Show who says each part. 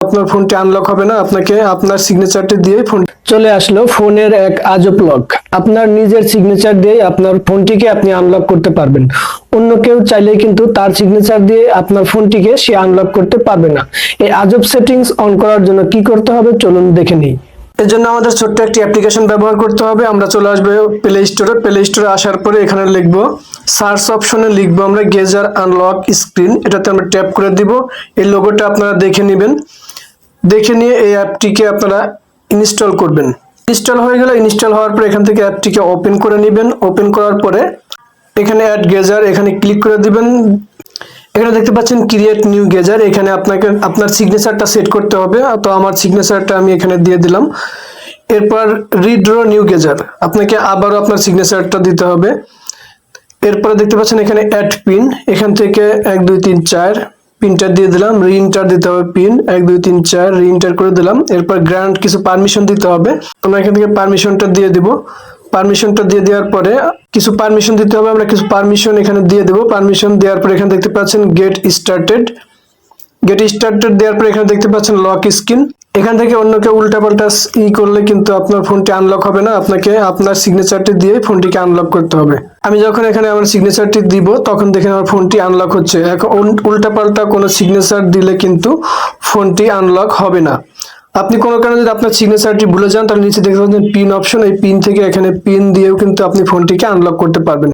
Speaker 1: আপনার ফোনটি আনলক হবে না আপনাকে আপনার সিগনেচারটি দিয়ে ফোন চলে আসলো ফোনের এক আজব লক আপনার নিজের সিগনেচার দিয়ে আপনার ফোনটিকে আপনি আনলক করতে পারবেন। অন্য কেউ চাইলে কিন্তু তার সিগনেচার দিয়ে আপনার ফোনটিকে সে আনলক করতে পারবে না। এই আজব সেটিংস অন করার জন্য কি করতে হবে চলুন দেখে নিই। এর জন্য আমাদের ছোট্ট একটি অ্যাপ্লিকেশন ব্যবহার করতে হবে। আমরা চলে আসব প্লে স্টোরে প্লে স্টোরে আসার পরে এখানে লিখব সার্চ অপশনে লিখব আমরা গেজার আনলক স্ক্রিন এটাতে আমরা ট্যাপ করে দিব। এই লোগোটা আপনারা দেখে নেবেন। দেখে নিয়ে এই অ্যাপটিকে আপনারা ইনস্টল করবেন। ইনস্টল হয়ে গেলে ইনস্টল হওয়ার পর এখান থেকে অ্যাপটিকে ওপেন করে নেবেন। ওপেন করার পরে এখানে অ্যাড গেজার এখানে ক্লিক করে দিবেন। এখানে দেখতে পাচ্ছেন ক্রিয়েট নিউ গেজার এখানে আপনাকে, আপনার সিগনেচারটা সেট করতে হবে। তো আমার সিগনেচারটা আমি এখানে দিয়ে দিলাম। এরপর রিড্র নিউ গেজার আপনাকে আবারও আপনার সিগনেচারটা দিতে হবে। এরপরে দেখতে পাচ্ছেন এখানে অ্যাড পিন এখান থেকে এক, দুই, তিন, চার। পিনটা দিয়ে দিলাম রিইন্টার দিতে হবে পিন এক, দুই, তিন, চার রিইন্টার করে দিলাম। এরপর গ্রান্ট কিছু পারমিশন দিতে হবে। আমরা এখান থেকে পারমিশনটা দিয়ে দিব। পারমিশনটা দিয়ে দেওয়ার পরে কিছু পারমিশন দিতে হবে, আমরা কিছু পারমিশন এখানে দিয়ে দেবো। পারমিশন দেওয়ার পরে এখানে দেখতে পাচ্ছেন গেট স্টার্টেড গেট স্টার্টেড দেওয়ার পরে এখানে দেখতে পাচ্ছেন লক স্ক্রিন এখান থেকে অন্য কেউ উল্টাপাল্টা ই করলে কিন্তু আপনার ফোনটি আনলক হবে না। আপনাকে আপনার সিগনেচারটি দিয়ে ফোনটিকে আনলক করতে হবে। আমি যখন এখানে আমার সিগনেচারটি দিব, তখন দেখেন আমার ফোনটি আনলক হচ্ছে। এখন উল- উল্টাপাল্টা কোনো সিগনেচার দিলে কিন্তু ফোনটি আনলক হবে না। আপনি কোনো কারণে যদি আপনার সিগনেচারটি ভুলে যান, তাহলে নিচে দেখতে পাচ্ছেন পিন অপশন এই পিন থেকে এখানে পিন দিয়েও কিন্তু আপনি ফোনটিকে আনলক করতে পারবেন।